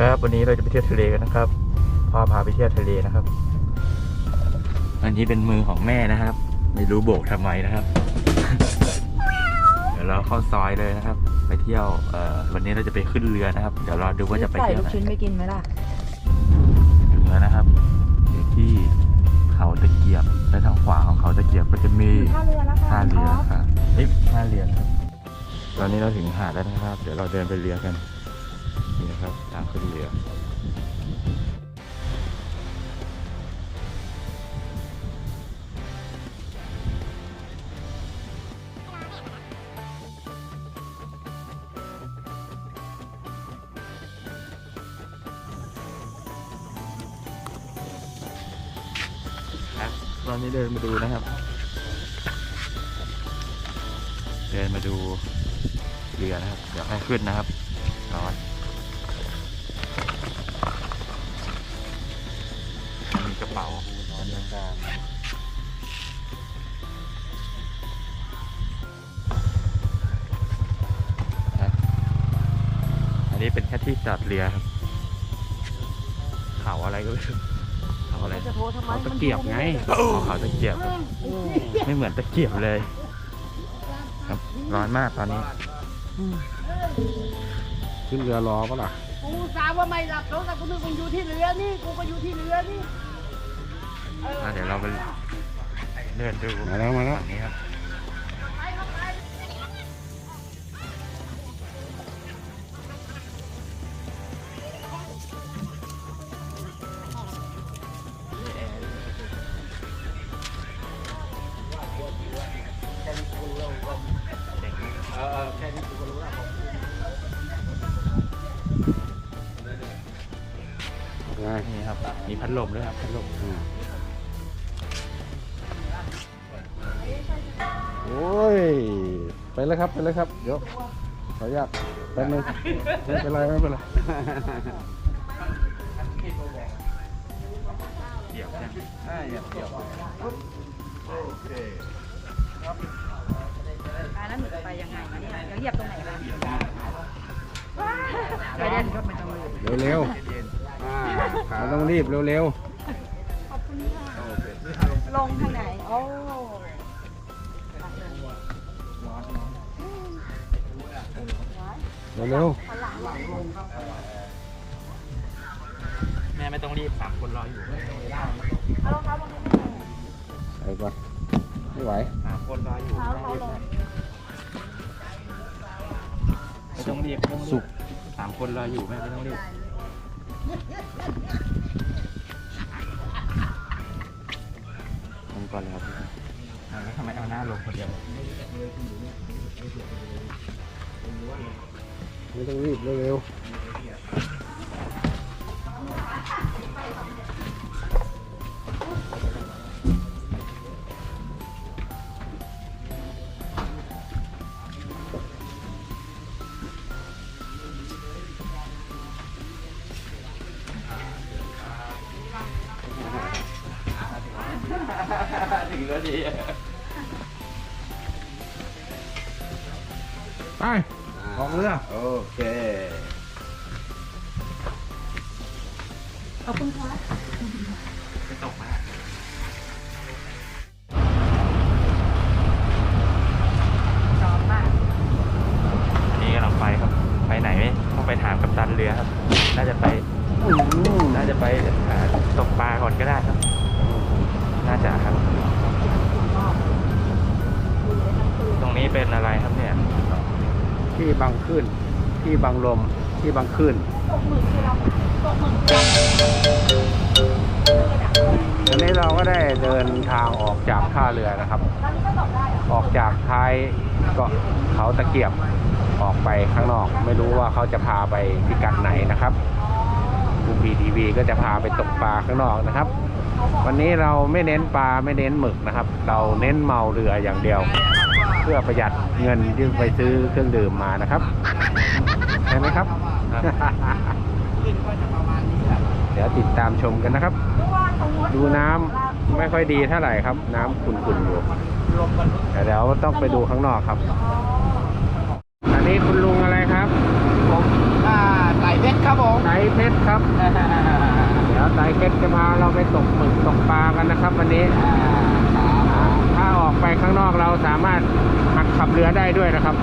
ครับ วันนี้เราจะไปเที่ยวทะเลกันนะครับพ่อพาไปเที่ยวทะเลนะครับ อันนี้เป็นมือของแม่นะครับ ไม่รู้โบกทำไมนะครับ เดี๋ยวเราเข้าซอยเลยนะครับ ไปเที่ยวเอ่อวันนี้เราจะไปขึ้นเรือนะครับ เดี๋ยวรอดูว่าจะไปใส่เที่ยวลูไหกชิ้นนไปกินไหมล่ะถึงแล้วนะครับอยู่ที่เขาตะเกียบและทางขวาของเขาตะเกียบก็จะมีท่าเรือนะคะท่าเรือครับนี่ท่าเรือนะครับตอนนี้เราถึงหาดแล้วนะครับ เดี๋ยวเราเดินไปเรือกัน นี่นะครับทางขึ้นเรือครับตอนนี้เดินมาดูนะครับ เดินมาดูเรือนะครับ เดี๋ยวให้ขึ้นนะครับ นนี้เป็นแค่ที่จอดเรือครับเขาอะไรก็ไม่รู้เขาอะไรจะโทรทำไมเขาตะเกียบไงอ๋อเขาตะเกียบครับไม่เหมือนตะเกียบเลยครับร้อนมากตอนนี้ ขึ้นเรือรอปะล่ะกูสาวว่าไม่หลับแล้วแต่กูนึกมึงอยู่ที่เรือนี่กูก็อยู่ที่เรือนี่อะเดี๋ยวเราไปเดินดูมาแล้วมาแล้วฝั่งนี้ครับ ดลมด้วยครับพัดลมอืมโอ้ย ไปเลยครับ ไปเลยครับ เดี๋ยว ขออนุญาตแป๊บนึงไม่เป็นไรไม่เป็นไรเดี๋ยวเนี่ยอ่าแล้วหนูจะไปยังไงวะเนี่ยเดี๋ยวเหยียบตรงไหนคะไปเด่นก็ไม่ต้องเลยเร็ว เร็วไม่ต้องรีบเร็วเร็วลงทางไหน โอ้เร็วเร็วแม่ไม่ต้องรีบสามคนรออยู่เอารองเท้าลงไปก่อนไม่ไหวสามคนรออยู่เท้าเขาลง ไม่ต้องรีบไม่ต้องรีบสุกสามคนรออยู่แม่ไม่ต้องรีบ ลงก่อนเลยครับพี่แล้วทำไมเอาหน้าลงคนเดียวไม่ต้องรีบเร็วๆ ไป ออกเรือ โอเค ขอบคุณค่ะไขึ้น ที่บางลมที่บางขึ้นตกหมึกคือเราตกหมึกคือเราตอนนี้เราก็ได้เดินทางออกจากท่าเรือนะครับตอนนี้ก็ตกได้เหรอออกจากท้ายเกาะเขาตะเกียบออกไปข้างนอก ไม่รู้ว่าเขาจะพาไปพิกัดไหนนะครับบูบีทีวีก็จะพาไปตกปลาข้างนอกนะครับ วันนี้เราไม่เน้นปลาไม่เน้นหมึกนะครับ เราเน้นเมาเรืออย่างเดียว เพื่อประหยัดเงินที่ไปซื้อเครื่องดื่มมานะครับใช่ไหมครับ เดี๋ยวติดตามชมกันนะครับ ดูน้ำไม่ค่อยดีเท่าไหร่ครับ น้ำขุ่นๆอยู่แต่เดี๋ยวต้องไปดูข้างนอกครับ อันนี้คุณลุงอะไรครับผมอ่าไก่เพชรครับผมไก่เพชรครับ เดี๋ยวไตรเพชรจะพาเราไปตกหมึกตกปลากันนะครับ วันนี้ถ้า ออกไปข้างนอกเราสามารถหักขับเรือได้ด้วยนะครับ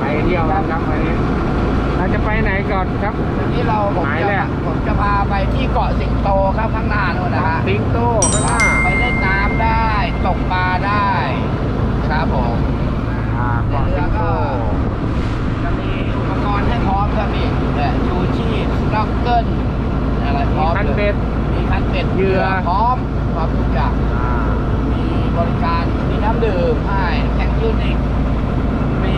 ไปเที่ยวกันครับวันนี้ เราจะไปไหนก่อนครับ วันนี้เราผมหมายจะแรกผมจะพาไปที่เกาะสิงโตครับข้างหน้านู่นนะฮะสิงโตข้างหน้าไปเล่นน้ำได้ตกปลาได้ครับผมอ่าเกาะสิงโตจะมีอุปกรณ์ให้พร้อมครับนี่เนี่ยชูชีพสน็อกเกิลอะไรพมีร้อมคันลยเบ็ด มีคันเป็ดเหยื่อ พร้อมพร้อมทุกอย่างอ่ามี บริการมีน้ำดื่มให้แข่งยูนิคมี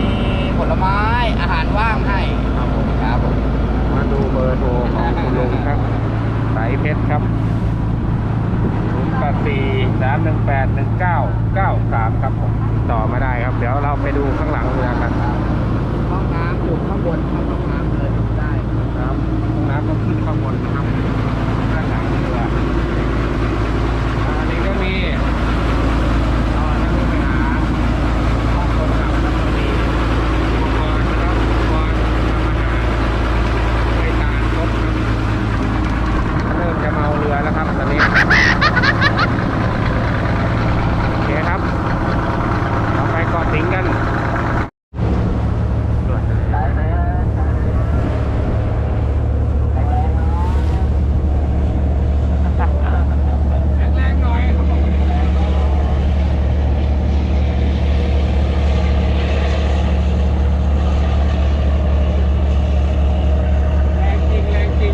ผลไม้อาหารว่างให้ครับผมครับผมมาดูเบอร์โทรของคุณลุงครับไตรเพชรครับ0 8 4 3 1 8 1 9 9 3 ครับผมติดต่อมาได้ครับ เดี๋ยวเราไปดูข้างหลังเรือกันห้องน้ำอยู่ข้างบนครับห้องน้ำเลยได้ครับห้องน้ำต้องขึ้นข้างบนนะครับด้านหลังเรืออันนี้ก็มีเอาอันนั้นไปหาห้องคนขับแล้วก็มีอุปกรณ์นะครับอุปกรณ์ทำอาหารบริการครบครับเริ่มจะเมาเรือแล้วครับตอนนี้โอเคครับเราไปเกาะสิงห์กัน ด่วนเลย แรงจริงแรงจริง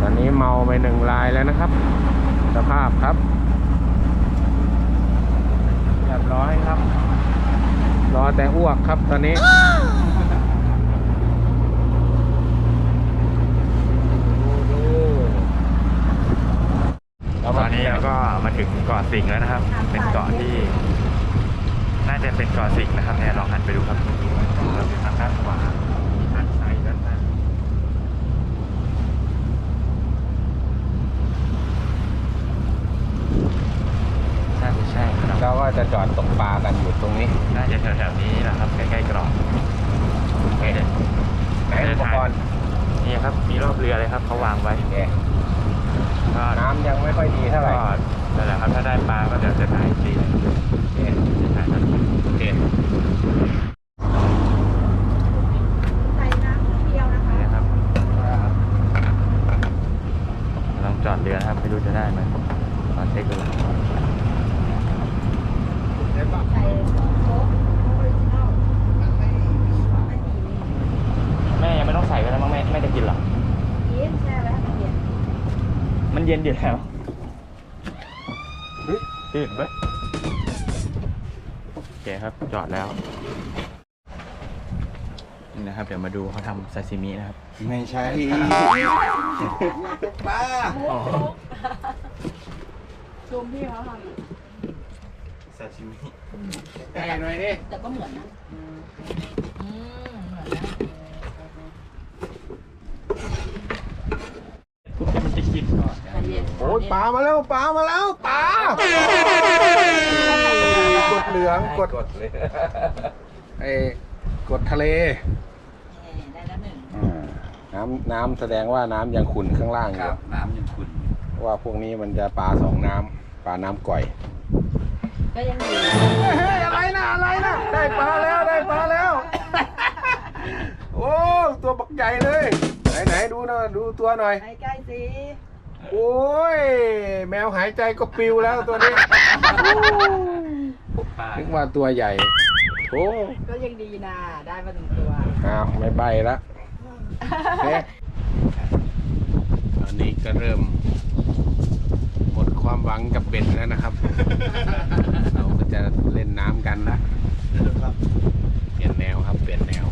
ตอนนี้เมาไปหนึ่งลายแล้วนะครับ สภาพครับเรียบร้อยครับ รอแต่อ้วกครับตอนนี้ ตอนนี้เราก็มาถึงเกาะสิงห์แล้วนะครับ เป็นเกาะที่ น่าจะเป็นเกาะสิงห์นะครับเนี่ยลองหันไปดูครับทางด้านขวามีหาดทรายด้านหน้าน่าจะใช่ครับ เราก็จะจอดตกปลากันอยู่ตรงนี้ น่าจะแถวๆนี้นะครับ ใกล้ๆกรอบโอเคไหนอุปกรณ์นี่ครับ มีรอบเรือเลยครับเขาวางไว้โอเคก็น้ำยังไม่ค่อยดีเท่าไหร่ก็นั่นแหละครับถ้าได้ปลาก็เดี๋ยวจะถ่ายอีกทีหนึ่งโอเคจะถ่ายตอนนี้โอเคใส่น้ำเดียวนะคะ นี่นะครับลองจอดเรือนะครับไม่รู้จะได้ไหมตอนเช็คดู ใส่โค้กออริจินอลไม่มีนี่ แม่ยังไม่ต้องใส่ก็ได้มั้งแม่แม่จะกินเหรอ เย็นแช่ไว้ให้เย็น มัน เย็นอยู่แล้วตื่นไหมโอเคครับ จอดแล้วนี่นะครับ เดี๋ยวมาดูเขาทำซาซิมินะครับ ไม่ใช่ปลาซูมพี่เขาทซาซิมิแต่หน่อยดิำแต่ก็เหมือนนะอืมเหมือนนะ มันจะกินก่อน ใจเย็น โอ้ย ปลามาแล้วปลามาแล้วปลากดเหลืองกดไอ้กดทะเลนี่ได้แล้วหนึ่งน้ำน้ำแสดงว่าน้ำยังขุ่นข้างล่างอครัยู่บน้ำยังขุ่นว่าพวกนี้มันจะปลาสองน้ำปลาน้ำก่อยก็ยังดีเฮ้ยอะไรนะอะไรนะได้ปลาแล้วได้ปลาแล้ว โอ้ตัวบักใหญ่เลย ไหนไหนดูหนะดูตัวหน่อย ใกล้ๆสิ โอ้ย แมวหายใจก็ปิวแล้วตัวนี้ปลานึกว่าตัวใหญ่โอ้ก็ยังดีนะได้มาหนึ่งตัว อ้าวไม่ใบละเอ๊ะตอนนี้ก็เริ่ม หมดความหวังกับเบ็ดแล้วนะครับ เราก็จะเล่นน้ำกันละ เปลี่ยนแนวครับ เปลี่ยนแนว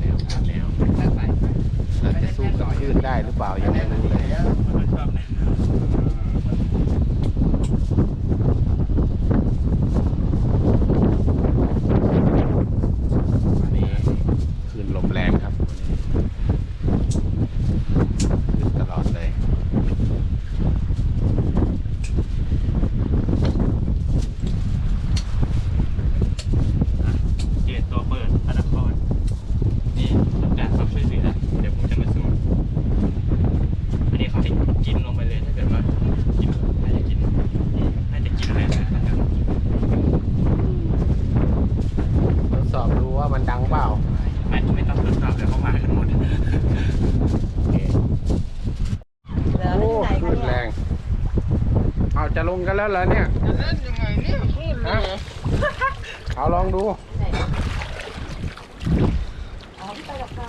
แนวเปลี่ยนแนวเราจะ ชื่นได้หรือเปล่ายังไม่รู้เลย ชอบนะ วันนี้คลื่นลมแรงครับขึ้นตลอดเลย เว่ามันดังเปล่า ไม่ไม่ต้องตรวจสอบเลยเขามากันหมด โอเค เหลือ โอ้ ไปที่ไหน ขึ้น คะ แร เนี่ย ง เอา จะลงกันแล้วเหรอเนี่ยจะเล่นยังไงเนี่ยขึ้นเลฮะยเอาลองดูไหนอ๋อพี่ไปกับใคร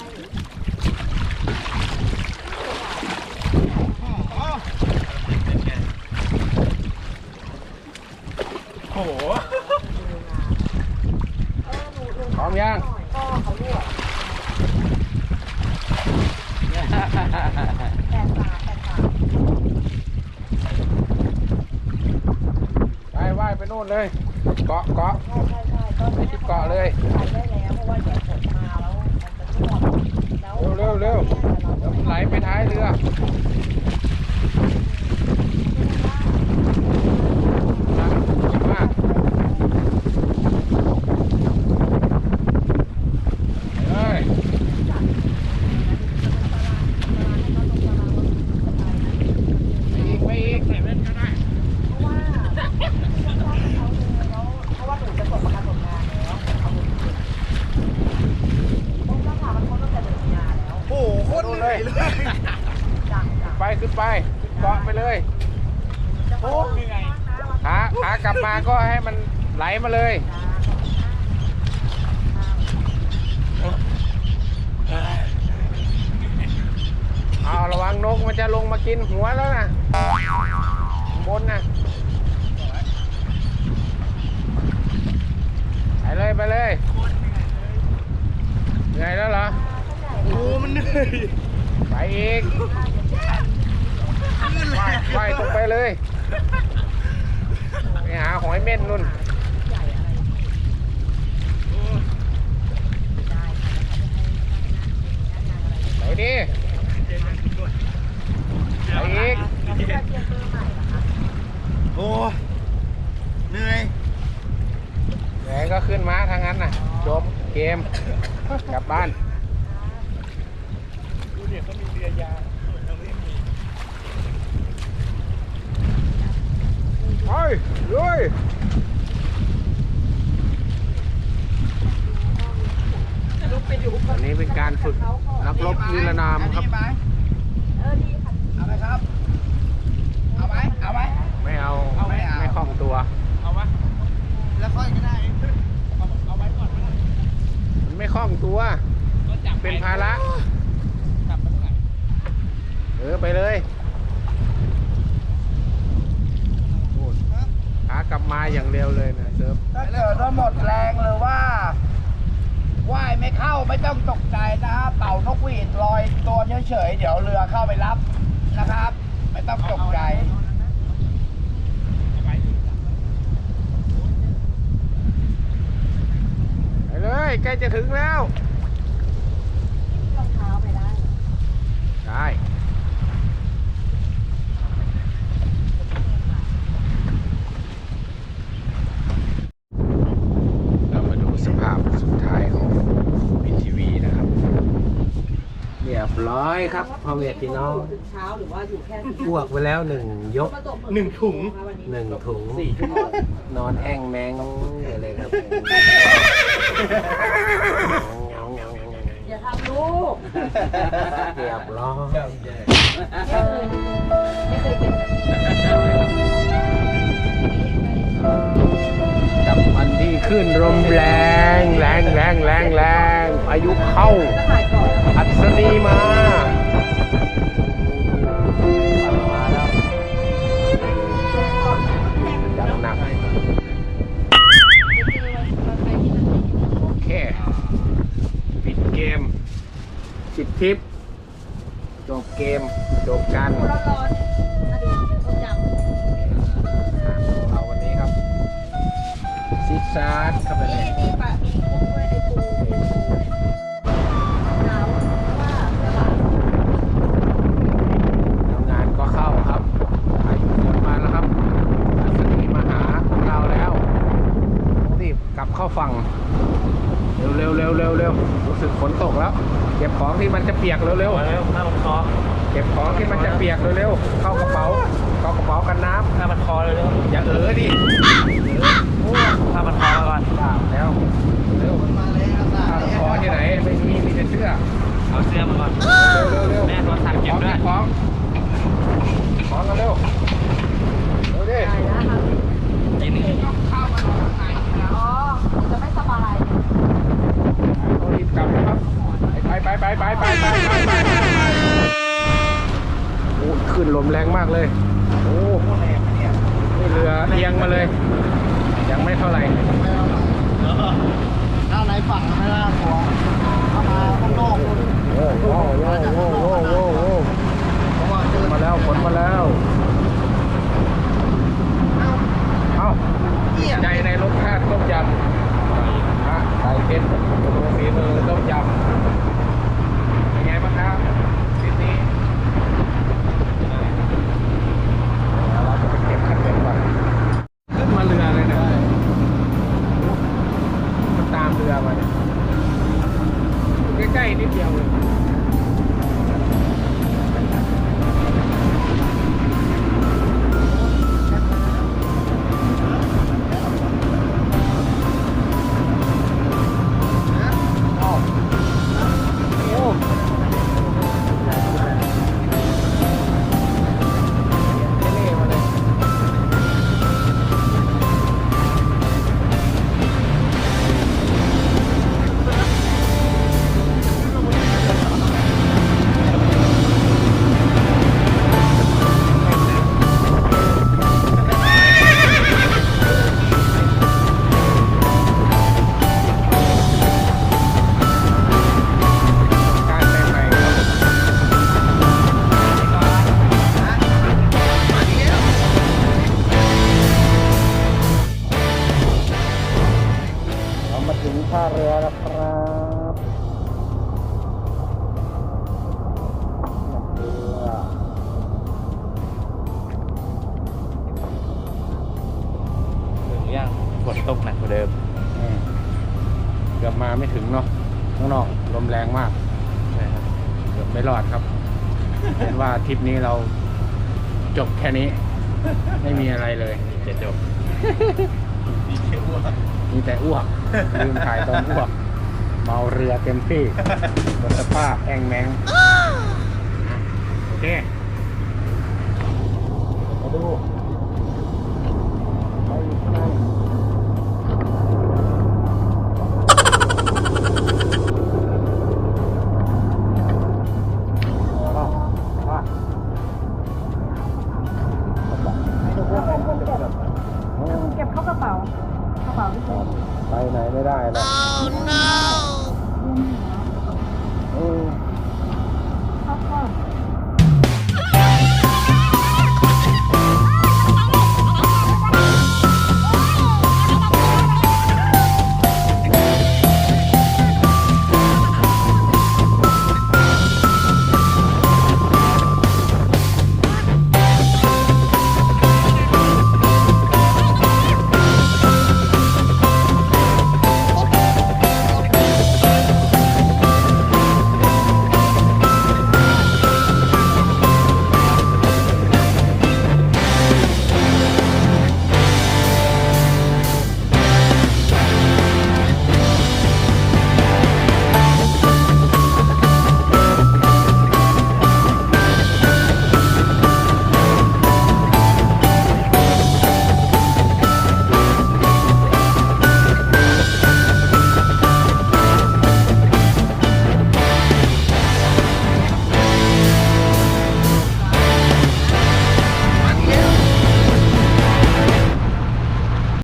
โอ้โหพร้อมยังพ่อเขาลวกแปดสามแปดสาม ไปว่ายไป นู่นเลย เกาะเกาะใช่ใช่ใช่ก็ไปที่เกาะเลยไปได้แล้วเพราะว่าเดี๋ยวฝนมาแล้วมันจะท่วมแล้วเร็วเร็วเร็วเดี๋ยวมันไหลไปท้ายเรือนะเก่งมากไปเลยไปอีกไปอีก เพราะว่าเพราะว่าหนูจะส่งประกันผลงานแล้วเอาหมดต้องรักษามันครบตั้งแต่เดือนมีนาแล้ว โอ้โหโคตรเหนื่อยเลย จังจัง ไป ขึ้นไปขึ้นเกาะไปเลยโอ้ยไงขาขากลับมาก็ให้มันไหลมาเลยเอาระวังนกมันจะลงมากินหัวแล้วนะบนนะไปเลยไปเลยเหนื่อยแล้วเหรอโอ้มันเหนื่อยไปอีก ว่ายว่ายตรงไปเลย ไปหาหอยเม่นนุ่น ไปดิไปอีก โอ้เหนื่อยไหนก็ขึ้นมาทางนั้นน่ะ จบเกม กลับบ้าน ไปลุยอันนี้เป็นการฝึกนักรบนิรนามครับ เอไหมเออดีค่ะเอาไหมครับ เอาไหมเอาไหมไม่เอาเอาไม่เอา ไม่คล่องตัว เอาไหมแล้วค่อยก็ได้ เอาเอาไว้ก่อนก็ได้มันไม่คล่องตัว เป็นภาระ จับไปเท่าไหร่ เออ ไปเลยโอ้ยขา กลับมาอย่างเร็วเลยนะเซิร์ฟถ้าเกิดว่าหมดแรงหรือว่าว่ายไม่เข้าไม่ต้องตกใจนะครับเต่านกหวีดลอยตัวเฉยๆเดี๋ยวเรือเข้าไปรับนะครับ ไม่ต้องตกใจ ไปเลยใกล้จะถึงแล้วรองเท้าไปได้ ได้เรามาดูสภาพสุดท้ายของบินทีวีนะครับ เรียบร้ อยครับพ่อแม่พี่น้องถึงเช้าหรือว่าอยู่แค่อ้วกไปแล้วหนึ่งยกหนึ่งถุง หนึ่งถุงนอนแอ่งแมงเลยครับอย่าทำลูกเรียบร้อยไม่เคยเป็นแบบนี้กับวันที่ขึ้นลมแรงแรงแรงแรงแรงพายุเข้าก็ถ่ายก่อนอัศนีมามา ปิดทริป จบเกม จบกันร้อนๆมาดูคนยำของเราวันนี้ครับซิกซาร์เข้าไปเลนี่ยนี่ปะมีกุ้งด้วยไอ้ปูปูปูหนาวว่าเสื้อหลายแล้วงานก็เข้าครับพายุฝนมาแล้วครับอัศนีมาหาพวกเราแล้วรีบกลับเข้าฝั่ง เร็วเร็วเร็วเร็วเร็วรู้สึกฝนตกแล้ว เก็บของที่มันจะเปียกเร็วเร็วมาแล้วถ้ามันคอเก็บของที่มันจะเปียกเร็วเร็วเข้ากระเป๋าเข้ากระเป๋ากันน้ถ้ามันคอเลยเร็วำอย่าเออดิ จบแค่นี้ ไม่มีอะไรเลย จะจบ มีแต่อ้วกลืมถ่ายตอนอ้วกเมาเรือเต็มที่หมดสภาพแองแมงโอเคมาดู ได้นะ oh, no. เขาก็